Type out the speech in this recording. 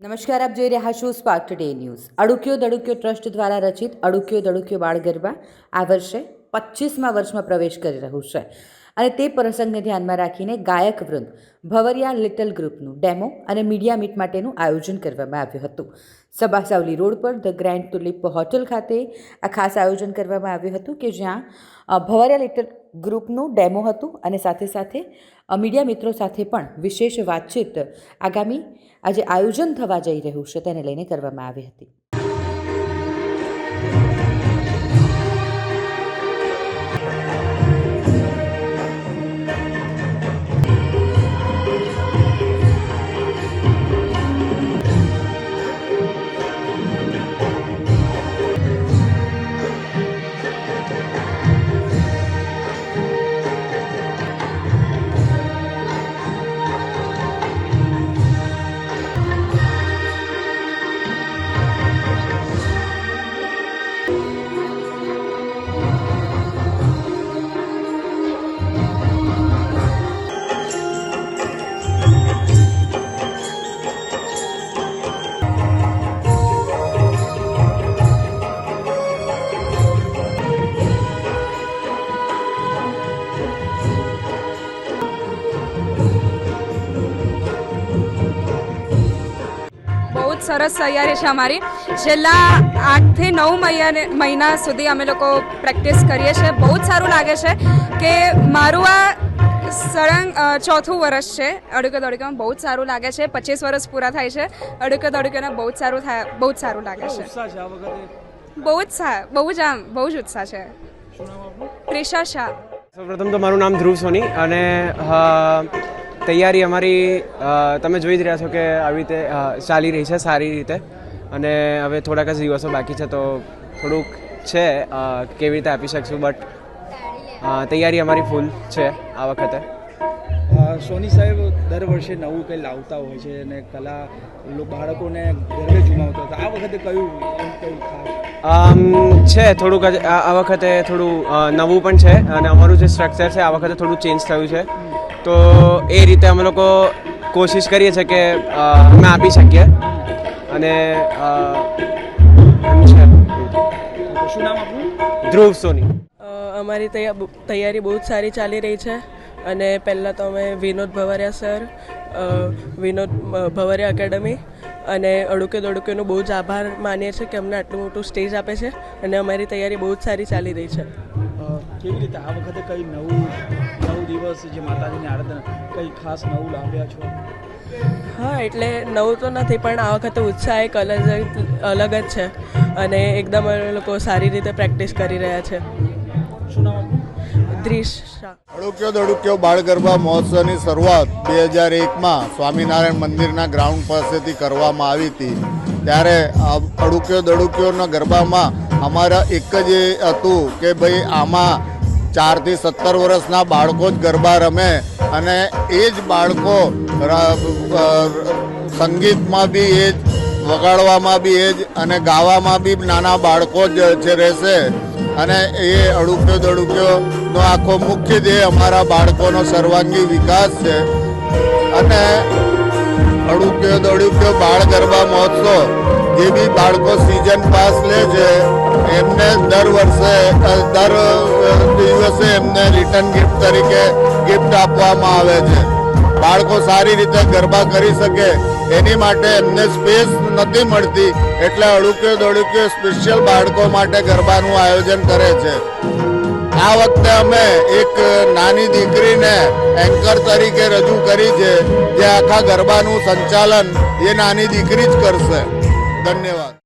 નમસ્કાર, આપ જોઈ રહ્યા છો Spark Today news Adukyo Dadukyo trust દ્વારા રચિત અડુક્યો દડુક્યો બાળ ગરબા આ વર્ષે પચીસમાં વર્ષમાં પ્રવેશ કરી રહ્યું છે. અને તે પ્રસંગને ધ્યાનમાં રાખીને ગાયક વૃંદ ભવરિયા લિટલ ગ્રુપનું ડેમો અને મીડિયા મીટ માટેનું આયોજન કરવામાં આવ્યું હતું. સભા સાવલી રોડ પર ધ ગ્રેન્ડ તુલિપ હોટલ ખાતે આ ખાસ આયોજન કરવામાં આવ્યું હતું કે જ્યાં ભવરિયા લિટલ ગ્રુપનું ડેમો હતું અને સાથે સાથે મીડિયા મિત્રો સાથે પણ વિશેષ વાતચીત આગામી આજે આયોજન થવા જઈ રહ્યું છે તેને લઈને કરવામાં આવી હતી. સરસ તૈયારી છે અમારી. છેલ્લા આઠથી નવ મહિને મહિના સુધી અમે લોકો પ્રેક્ટિસ કરીએ છીએ. બહુ જ સારું લાગે છે કે મારું આ સળંગ ચોથું વર્ષ છે. અડુકે દોડુકેમાં બહુ જ સારું લાગે છે. પચીસ વર્ષ પૂરા થાય છે. અડુકે દોડુકેને બહુ જ સારું થાય બહુ જ સારું લાગે છે. ઉત્સાહ છે આ વખતે? બહુ જ સા બહુ જ આમ બહુ જ ઉત્સાહ છે. ત્રિષા શાહ. સૌપ્રથમ તો મારું નામ ધ્રુવ સોની અને તૈયારી અમારી તમે જોઈ જ રહ્યા છો કે આવી રીતે ચાલી રહી છે સારી રીતે. અને હવે થોડાક જ દિવસો બાકી છે તો થોડુંક છે કેવી રીતે આપી શકશું બટ તૈયારી અમારી ફૂલ છે આ વખતે. સોની સાહેબ દર વર્ષે નવું કંઈ લાવતા હોય છે અને કલા બાળકોને ગર્વે જુમાવતા હતા આ વખતે કયું કયું આમ, છે થોડુંક આ વખતે થોડું નવું પણ છે અને અમારું જે સ્ટ્રક્ચર છે આ વખતે થોડું ચેન્જ થયું છે. તો એ રીતે અમે લોકો કોશિશ કરીએ છીએ કે અમે આપી શકીએ. અને શું નામ ધ્રુવ સોની. અમારી તૈયા- તૈયારી બહુ જ સારી ચાલી રહી છે. અને પહેલાં તો અમે વિનોદ ભવારિયા સર વિનોદ ભવારિયા એકેડમી અને અડુકે દડુકેનો બહુ જ આભાર માનીએ છીએ કે અમને આટલું મોટું સ્ટેજ આપે છે. અને અમારી તૈયારી બહુ જ સારી ચાલી રહી છે. કેવી રીતે આ વખતે કંઈ નવું નવ દિવસ જે માતાજીની આરાધના કંઈ ખાસ નવું લાવ્યા છો? હા એટલે નવું તો નથી પણ આ વખતે ઉત્સાહ એક અલગ અલગ જ છે અને એકદમ એ લોકો સારી રીતે પ્રેક્ટિસ કરી રહ્યા છે. શું નામ અડુક્યો દડુક્યો બાળ ગરબા મહોત્સવની શરૂઆત બે હજાર એકમાં સ્વામિનારાયણ મંદિરના ગ્રાઉન્ડ પાસેથી કરવામાં આવી હતી. ત્યારે આ અડુક્યો દડુક્યોના ગરબામાં અમારા એક જ એ હતું કે ભાઈ આમાં ચારથી સત્તર વર્ષના બાળકો જ ગરબા રમે અને એ જ બાળકો સંગીતમાં બી એ જ, વગાડવામાં બી એ જ અને ગાવામાં બી નાના બાળકો જ છે રહેશે. અને એ અડુક્યો દડુક્યોનો આખો મુખ્ય ધ્યેય અમારા બાળકોનો સર્વાંગી વિકાસ છે. અને અડુક્યો દડુક્યો બાળ ગરબા મહોત્સવ, જે બી બાળકો સિઝન પાસ લે છે, એમને દર વર્ષે દર દિવસે એમને રિટર્ન ગિફ્ટ તરીકે ગિફ્ટ આપવામાં આવે છે. બાળકો સારી રીતે ગરબા કરી શકે, એની માટે એમને સ્પેસ નથી મળતી એટલે અડુક્યો દડુક્યો સ્પેશિયલ બાળકો માટે ગરબાનું આયોજન કરે છે. આ વખતે અમે એક નાની દીકરીને એન્કર તરીકે રજૂ કરી છે, જે આખા ગરબાનું સંચાલન એ નાની દીકરી જ કરશે. ધન્યવાદ.